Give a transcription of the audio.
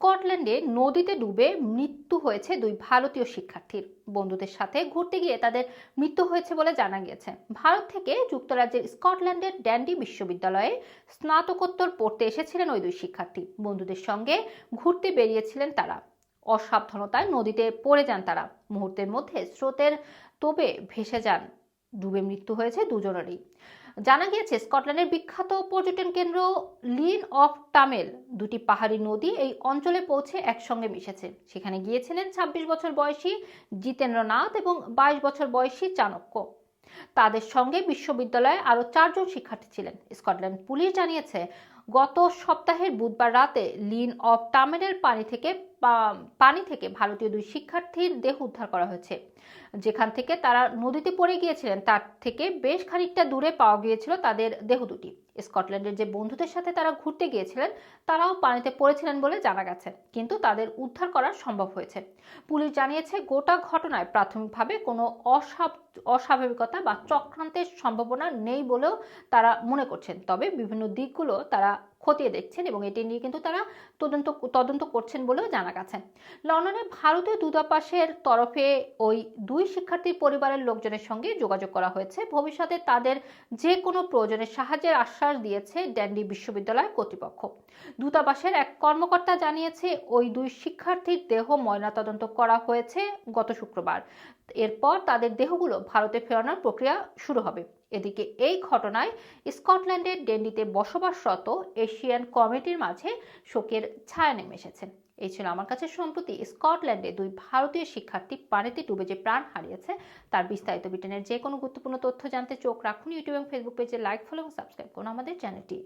স্কটল্যান্ডে নদীতে ডুবে মৃত্যু হয়েছে দুই ভারতীয় শিক্ষার্থীর। বন্ধুদের সাথে ঘুরতে গিয়ে তাদের মৃত্যু হয়েছে বলে জানা গিয়েছে। ভারত থেকে যুক্তরাজ্যের স্কটল্যান্ডের ড্যান্ডি বিশ্ববিদ্যালয়ে স্নাতকোত্তর পড়তে এসেছিলেন ওই দুই শিক্ষার্থী। বন্ধুদের সঙ্গে ঘুরতে বেরিয়েছিলেন তারা। অসাবধানতায় নদীতে পড়ে যান তারা। মুহূর্তের মধ্যে স্রোতের তোপে ভেসে যান। ডুবে মৃত্যু হয়েছে দুজনেরই। জানা গিয়েছে, স্কটল্যান্ডের বিখ্যাত পর্যটন কেন্দ্র লিন অফ টামেল, দুটি পাহাড়ি নদী এই অঞ্চলে পৌঁছে একসঙ্গে মিশেছে। সেখানে গিয়েছিলেন ছাব্বিশ বছর বয়সী জিতেন্দ্রনাথ এবং বাইশ বছর বয়সী চাণক্য। তাদের সঙ্গে বিশ্ববিদ্যালয়ে আরও চারজন শিক্ষার্থী ছিলেন। স্কটল্যান্ড পুলিশ জানিয়েছে গত সপ্তাহের বুধবার রাতে লিন অফ টামেলের পানি থেকে পানি থেকে ভারতীয় দুই শিক্ষার্থীর দেহ উদ্ধার করা হয়েছে। যেখান থেকে তারা নদীতে পড়ে গিয়েছিলেন, তার থেকে বেশ খানিকটা দূরে পাওয়া গিয়েছিল তাদের দেহ দুটি। স্কটল্যান্ডের যে বন্ধুদের সাথে তারা ঘুরতে গিয়েছিলেন, তারাও পানিতে পড়েছিলেন বলে জানা গেছে, কিন্তু তাদের উদ্ধার করা সম্ভব হয়েছে। পুলিশ জানিয়েছে, গোটা ঘটনায় প্রাথমিকভাবে কোনো অস্বাভ অস্বাভাবিকতা বা চক্রান্তের সম্ভাবনা নেই বলেও তারা মনে করছেন। তবে বিভিন্ন দিকগুলো তারা 감사합니다. খতিয়ে দেখছেন এবং এটি নিয়ে কিন্তু তারা তদন্ত তদন্ত করছেন বলেও জানা গেছে। লন্ডনে ভারতীয় দূতাবাসের তরফে ওই দুই শিক্ষার্থীর পরিবারের লোকজনের সঙ্গে যোগাযোগ করা হয়েছে। ভবিষ্যতে তাদের যে কোনো প্রয়োজনে সাহায্যের আশ্বাস দিয়েছে ড্যান্ডি বিশ্ববিদ্যালয় কর্তৃপক্ষ। দূতাবাসের এক কর্মকর্তা জানিয়েছে, ওই দুই শিক্ষার্থীর দেহ ময়নাতদন্ত করা হয়েছে গত শুক্রবার। এরপর তাদের দেহগুলো ভারতে ফেরানোর প্রক্রিয়া শুরু হবে। এদিকে এই ঘটনায় স্কটল্যান্ডের ডেন্ডিতে বসবাসরত এশিয়ান কমিটির মাঝে শোকের ছায়া নেমে এসেছে। এই ছিল আমার কাছে সম্প্রতি স্কটল্যান্ডে দুই ভারতীয় শিক্ষার্থী পানিতে ডুবে যে প্রাণ হারিয়েছে, তার বিস্তারিত ব্রিটেনের যে কোনো গুরুত্বপূর্ণ তথ্য জানতে চোখ রাখুন ইউটিউব এবং ফেসবুক পেজে লাইক, ফলো এবং সাবস্ক্রাইব করুন আমাদের চ্যানেলটি।